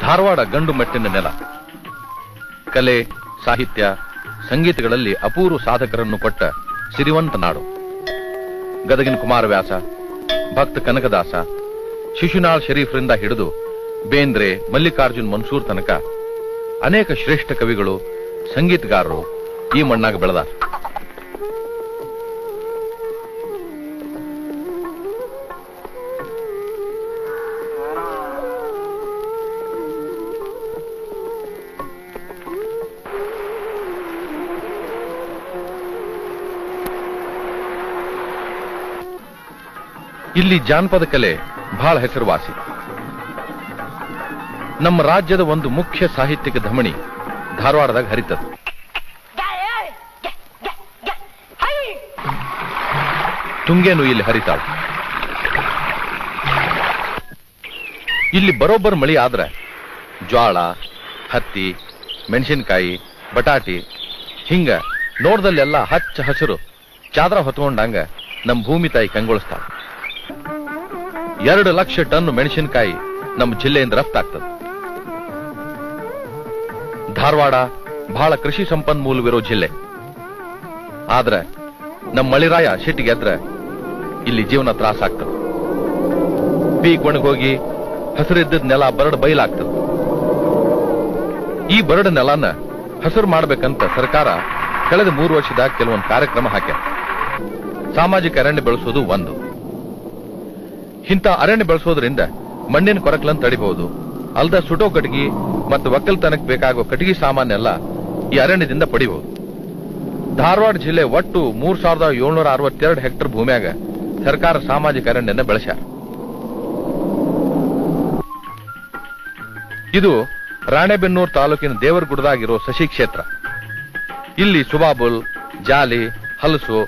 ಧಾರವಾಡ ಗಂಡು ಮೆಟ್ಟಿನ ನೆಲ. ಕಲೆ, ಸಾಹಿತ್ಯ, ಸಂಗೀತಗಳಲ್ಲಿ ಅಪೂರ್ವ ಸಾಧಕರನ್ನು ಕೊಟ್ಟ ಸಿರಿವಂತ ನಾಡು. ಗದಗಿನ ಕುಮಾರವ್ಯಾಸ, ಭಕ್ತ ಕನಕದಾಸ, ಶಿಶುನಾಳ್ ಶರೀಫ್ರಿಂದ ಹಿಡಿದು ಬೇಂದ್ರೆ, ಮಲ್ಲಿಕಾರ್ಜುನ್ ಮನ್ಸೂರ್ ತನಕ ಅನೇಕ ಶ್ರೇಷ್ಠ ಕವಿಗಳು, ಸಂಗೀತಗಾರರು ಈ ಮಣ್ಣಾಗ ಬೆಳೆದಾರ. ಇಲ್ಲಿ ಜಾನಪದ ಕಲೆ ಬಹಳ ಹೆಸರುವಾಸಿ. ನಮ್ಮ ರಾಜ್ಯದ ಒಂದು ಮುಖ್ಯ ಸಾಹಿತ್ಯಿಕ ಧಮಣಿ ಧಾರವಾಡದಾಗ ಹರಿತದ ತುಂಗೇನು ಇಲ್ಲಿ ಹರಿತಾಳ. ಇಲ್ಲಿ ಬರೋಬ್ಬರ ಮಳಿ ಆದ್ರೆ ಜ್ವಾಳ ಹತ್ತಿ ಮೆಣಸಿನಕಾಯಿ ಬಟಾಟಿ ಹಿಂಗ ನೋಡ್ದಲ್ಲೆಲ್ಲ ಹಚ್ಚ ಹಸಿರು ಚಾದ್ರ ಹೊತ್ಕೊಂಡಂಗ ನಮ್ಮ ಭೂಮಿ ತಾಯಿ ಕಂಗೊಳಿಸ್ತಾಳ. ಎರಡು ಲಕ್ಷ ಟನ್ ಮೆಣಸಿನಕಾಯಿ ನಮ್ಮ ಜಿಲ್ಲೆಯಿಂದ ರಫ್ತಾಗ್ತದೆ. ಧಾರವಾಡ ಬಹಳ ಕೃಷಿ ಸಂಪನ್ಮೂಲವಿರೋ ಜಿಲ್ಲೆ. ಆದ್ರೆ ನಮ್ಮ ಮಳಿರಾಯ ಸಿಟ್ಟಿಗೆದ್ರ ಇಲ್ಲಿ ಜೀವನ ತ್ರಾಸ ಆಗ್ತದೆ. ಪೀಕ್ ಒಣಗೋಗಿ ಹಸಿರಿದ್ದದ ನೆಲ ಬರಡ್ ಬಯಲಾಗ್ತದೆ ಈ ಬರಡ ನೆಲನ ಹಸಿರು ಮಾಡಬೇಕಂತ ಸರ್ಕಾರ ಕಳೆದ ಮೂರು ವರ್ಷದ ಕೆಲವೊಂದು ಕಾರ್ಯಕ್ರಮ ಹಾಕ್ಯ ಸಾಮಾಜಿಕ ಅರಣ್ಯ ಬೆಳೆಸೋದು ಒಂದು. ಇಂಥ ಅರಣ್ಯ ಬೆಳೆಸೋದ್ರಿಂದ ಮಣ್ಣಿನ ಕೊರಕಲನ್ನು ತಡಿಬಹುದು. ಅಲ್ದ ಸುಟೋ ಕಟಗಿ ಮತ್ತು ಒಕ್ಕಲ್ತನಕ್ಕೆ ಬೇಕಾಗೋ ಕಟಗಿ ಸಾಮಾನೆಲ್ಲ ಈ ಅರಣ್ಯದಿಂದ ಪಡಿಬಹುದು. ಧಾರವಾಡ ಜಿಲ್ಲೆ ಒಟ್ಟು ಮೂರ್ ಸಾವಿರದ ಏಳ್ನೂರ ಅರವತ್ತೆರಡು ಹೆಕ್ಟರ್ ಭೂಮಿಯಾಗ ಸರ್ಕಾರ ಸಾಮಾಜಿಕ ಅರಣ್ಯನ ಬೆಳೆಸ್ಯಾರ. ಇದು ರಾಣೆಬೆನ್ನೂರು ತಾಲೂಕಿನ ದೇವರಗುಡದಾಗಿರೋ ಸಸಿ ಕ್ಷೇತ್ರ. ಇಲ್ಲಿ ಸುಬಾಬುಲ್, ಜಾಲಿ, ಹಲಸು,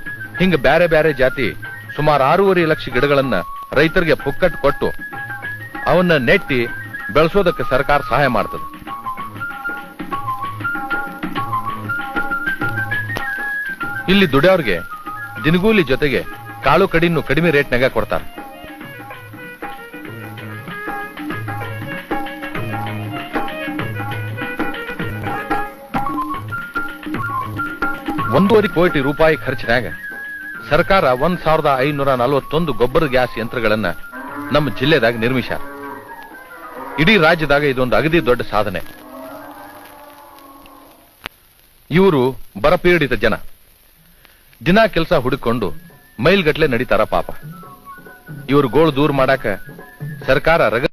ಹಿಂಗ ಬ್ಯಾರೆ ಬ್ಯಾರೆ ಜಾತಿ ಸುಮಾರು ಆರೂವರೆ ಲಕ್ಷ ಗಿಡಗಳನ್ನ ರೈತರಿಗೆ ಪುಕ್ಕಟ್ ಕೊಟ್ಟು ಅವನ್ನ ನೆಟ್ಟಿ ಬೆಳೆಸೋದಕ್ಕೆ ಸರ್ಕಾರ ಸಹಾಯ ಮಾಡ್ತದೆ. ಇಲ್ಲಿ ದುಡಿಯೋರ್ಗೆ ದಿನಗೂಲಿ ಜೊತೆಗೆ ಕಾಳು ಕಡಿನ್ನು ಕಡಿಮೆ ರೇಟ್ನಾಗ ಕೊಡ್ತಾರೆ. ಒಂದೂವರೆ ಕೋಟಿ ರೂಪಾಯಿ ಖರ್ಚಿನಾಗ ಸರ್ಕಾರ ಒಂದ್ ಸಾವಿರದ ಐನೂರ ನಲವತ್ತೊಂದು ಗೊಬ್ಬರ ಗ್ಯಾಸ್ ಯಂತ್ರಗಳನ್ನ ನಮ್ಮ ಜಿಲ್ಲೆದಾಗ ನಿರ್ಮಿಸ್ಯಾರ. ಇಡೀ ರಾಜ್ಯದಾಗ ಇದೊಂದು ಅಗದಿ ದೊಡ್ಡ ಸಾಧನೆ. ಇವರು ಬರಪೀಡಿತ ಜನ. ದಿನ ಕೆಲಸ ಹುಡುಕೊಂಡು ಮೈಲ್ಗಟ್ಲೆ ನಡೀತಾರ ಪಾಪ. ಇವರು ಗೋಳು ದೂರ ಮಾಡಾಕ ಸರ್ಕಾರ ರಗ